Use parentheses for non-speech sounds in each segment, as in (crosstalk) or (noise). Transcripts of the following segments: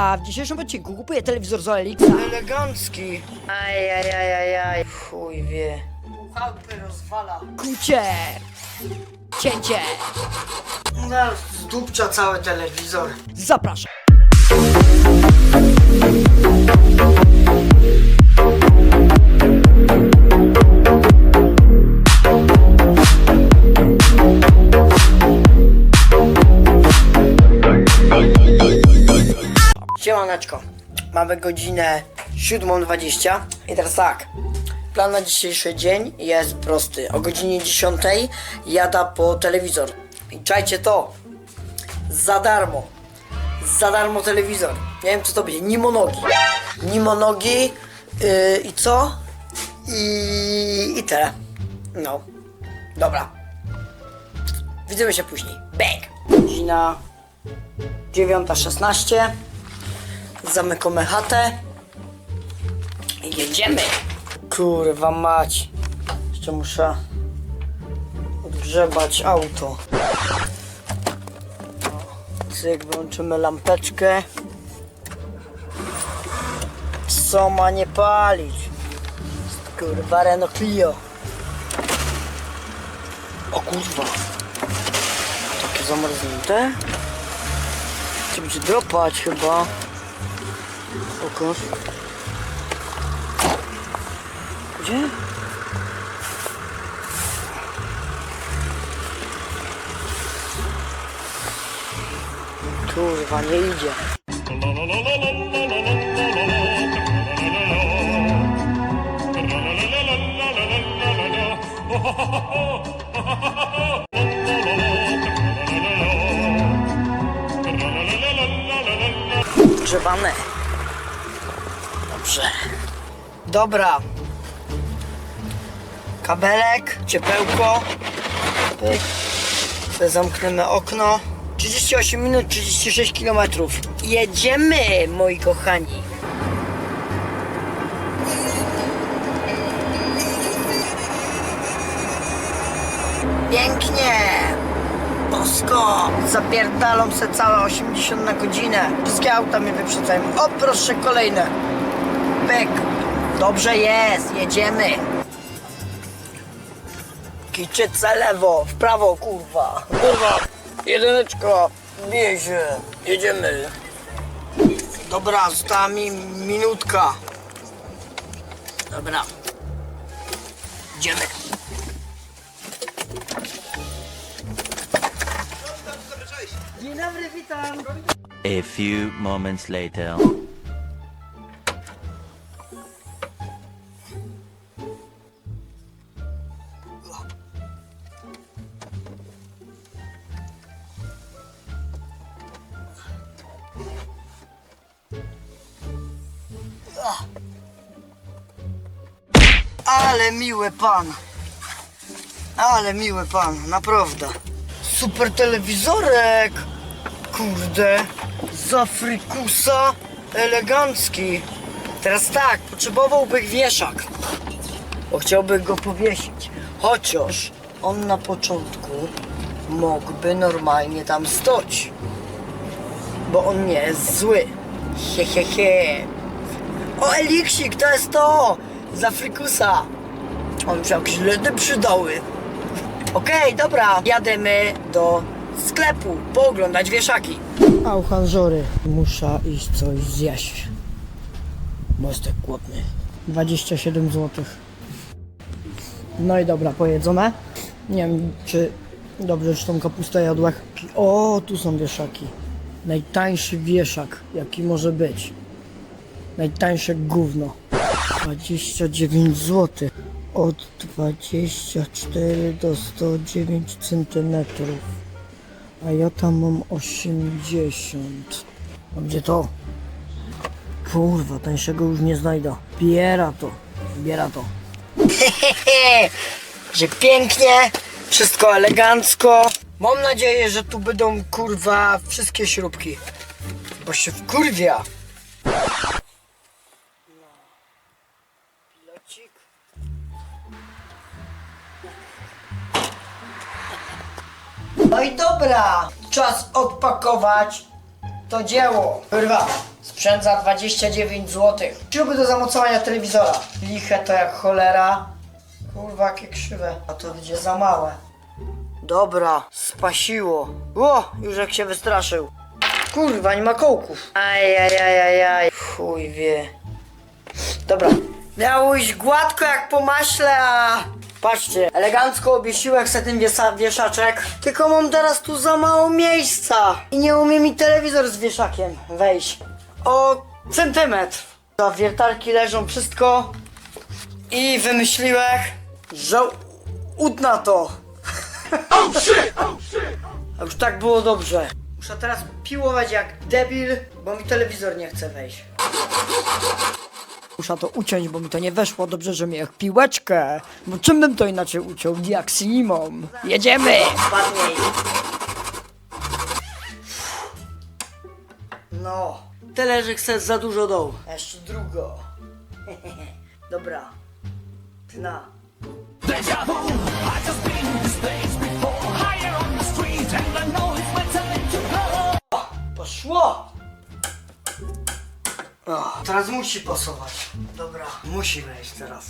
A w dzisiejszym odcinku kupuję telewizor z OLX. Elegancki. Ajajajajaj. Chuj wie. Chałupy rozwala. Kucie. Cięcie. No, zdupcza cały telewizor. Zapraszam. Mamy godzinę 7.20 i teraz tak. Plan na dzisiejszy dzień jest prosty. O godzinie 10 jada po telewizor. I czajcie to. Za darmo. Za darmo telewizor. Nie wiem co to będzie. Nimonogi. Nimonogi. Yy, I co? I, I tyle. No. Dobra. Widzimy się później. Bang! Godzina 9.16 Zamykamy chatę i jedziemy. Kurwa mać. Jeszcze muszę odgrzebać auto. Cyk, włączymy lampeczkę. Co ma nie palić? Kurwa Renault Clio. O kurwa. Takie zamarznięte. Trzeba będzie dropać chyba. Pokaż. Gdzie? Kurwa, nie idzie. Grzewane. Dobrze. Dobra. Kabelek, ciepełko. Pyk. Sobie zamkniemy okno. 38 minut, 36 kilometrów. Jedziemy, moi kochani. Pięknie. Bosko. Zapierdalą se całe 80 na godzinę. Wszystkie auta mnie wyprzedzają. O, proszę, kolejne. Pyk. Dobrze jest, jedziemy. Kiczyca lewo, w prawo, kurwa. Kurwa, jedyneczko, bije się, jedziemy. Dobra, została mi minutka. Dobra. Idziemy. Dzień dobry, witam. A few moments later. Ale miły pan. Ale miły pan, naprawdę. Super telewizorek. Kurde. Z Afrykusa. Elegancki. Teraz tak, potrzebowałbym wieszak. Bo chciałbym go powiesić. Chociaż on na początku mógłby normalnie tam stać. Bo on nie jest zły. He he he. O, Eliksik, to jest to! Z Afrykusa. On się jakieś ledy przydały. Okej, dobra, jademy do sklepu, pooglądać wieszaki. A u Hanżory muszę iść coś zjeść. Bo jestem głodny. 27 zł. No i dobra, pojedzone. Nie wiem, czy dobrze, czy tą kapustę jadłeś. O, tu są wieszaki. Najtańszy wieszak, jaki może być. Najtańsze gówno. 29 zł. Od 24 do 109 centymetrów. A ja tam mam 80. A gdzie to? Kurwa, tańszego już nie znajdę. Biera to. Biera to. (laughs) że pięknie, wszystko elegancko. Mam nadzieję, że tu będą kurwa wszystkie śrubki. Bo się wkurwia. No i dobra, czas odpakować to dzieło. Kurwa, Sprzęt za 29 zł. Śruby do zamocowania telewizora. Liche to jak cholera. Kurwa, jakie krzywe. A to będzie za małe. Dobra, spasiło. Ło, już jak się wystraszył. Kurwa, nie ma kołków. Ajajajajaj. Chuj wie. Dobra. Miało iść gładko jak po maśle, a... Patrzcie, elegancko obiesiłem sobie ten wiesa- wieszaczek. Tylko mam teraz tu za mało miejsca. I nie umie mi telewizor z wieszakiem wejść. O centymetr. Za wiertarki leżą wszystko. I wymyśliłem, że utna to. (laughs) A już tak było dobrze. Muszę teraz piłować jak debil, bo mi telewizor nie chce wejść. Muszę to uciąć, bo mi to nie weszło. Dobrze, że miałem piłeczkę. Bo czym bym to inaczej uciął? Jak simą. Jedziemy! No. Tyle, że chcesz za dużo dołu. Jeszcze drugo. Dobra. Go. Poszło! Teraz musi pasować. Dobra, musi wejść teraz.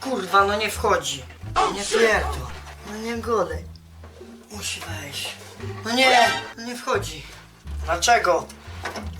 Kurwa, no nie wchodzi. Nie pierdol. No nie godaj. Musi wejść. No nie, no nie wchodzi. Dlaczego?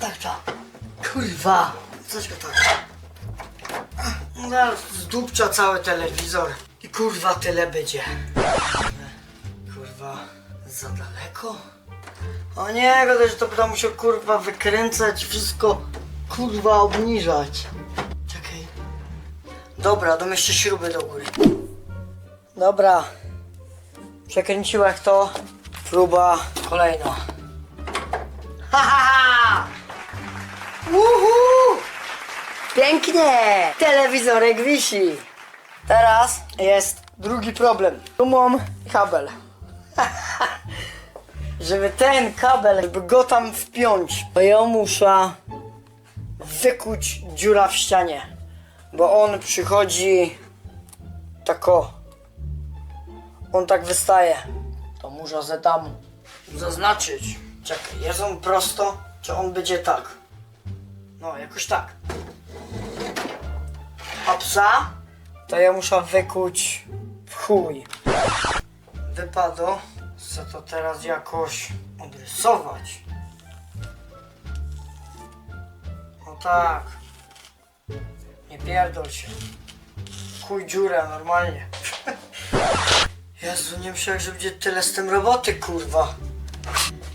Tak, tak. Kurwa. Coś go tak. No zdupcza cały telewizor. I kurwa tyle będzie. Kurwa, za daleko? O nie, gadaj, że to będę musiał kurwa wykręcać, wszystko kurwa obniżać. Czekaj. Dobra, jeszcze śruby do góry. Dobra. Przekręciłem to. Próba kolejna. Ha, ha, ha! Uhu! Pięknie! Telewizorek wisi. Teraz jest drugi problem. Tu mam kabel. Żeby ten kabel, żeby go tam wpiąć, to ja muszę wykuć dziura w ścianie. Bo on przychodzi tako. On tak wystaje. To muszę ze tam zaznaczyć. Czekaj, jest on prosto, czy on będzie tak? No, jakoś tak. A psa, to ja muszę wykuć w chuj. Wypadło. Chcę to teraz jakoś odrysować. No tak. Nie pierdol się. Chuj dziurę, normalnie. (laughs) Jezu, nie myślałem, że będzie tyle z tym roboty, kurwa.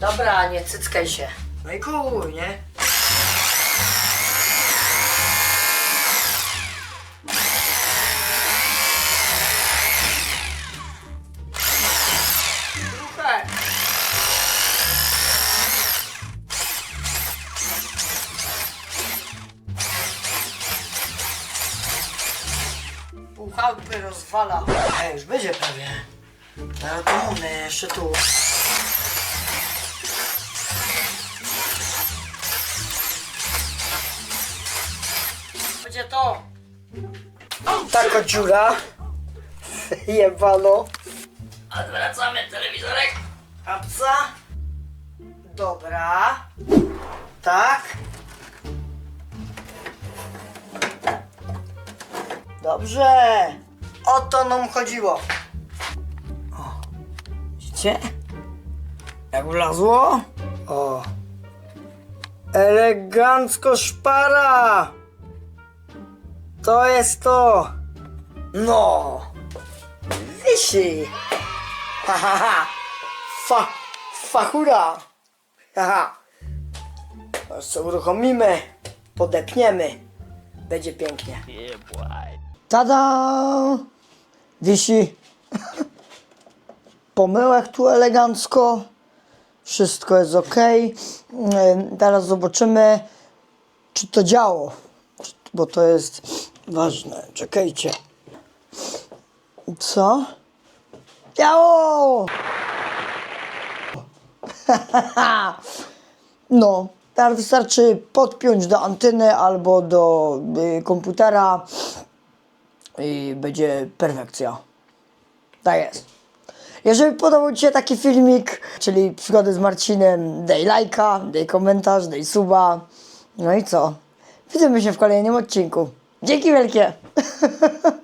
Dobra, nie cyckaj się. No i chuj, nie? Chałupy rozwala. Ej, już będzie prawie. Ale to mamy jeszcze tu. Będzie to. Taka dziura. (laughs) Jebano. Odwracamy telewizorek. A psa? Dobra. Tak. Dobrze. O to nam chodziło. O. Widzicie? Jak wlazło? O. Elegancko szpara. To jest to. No. Wisi. Ha, ha, ha. Fa, fachura. Haha. Teraz co uruchomimy, podepniemy. Będzie pięknie. Tada! Wisi. Pomyłek tu elegancko. Wszystko jest ok. Teraz zobaczymy, czy to działo. Bo to jest ważne. Czekajcie. Co? Działo! (laughs) No, teraz wystarczy podpiąć do anteny albo do y, komputera i będzie perfekcja. Tak jest. Jeżeli podobał Ci się taki filmik, czyli przygody z Marcinem, daj lajka, daj komentarz, daj suba. No i co? Widzimy się w kolejnym odcinku. Dzięki wielkie! (laughs)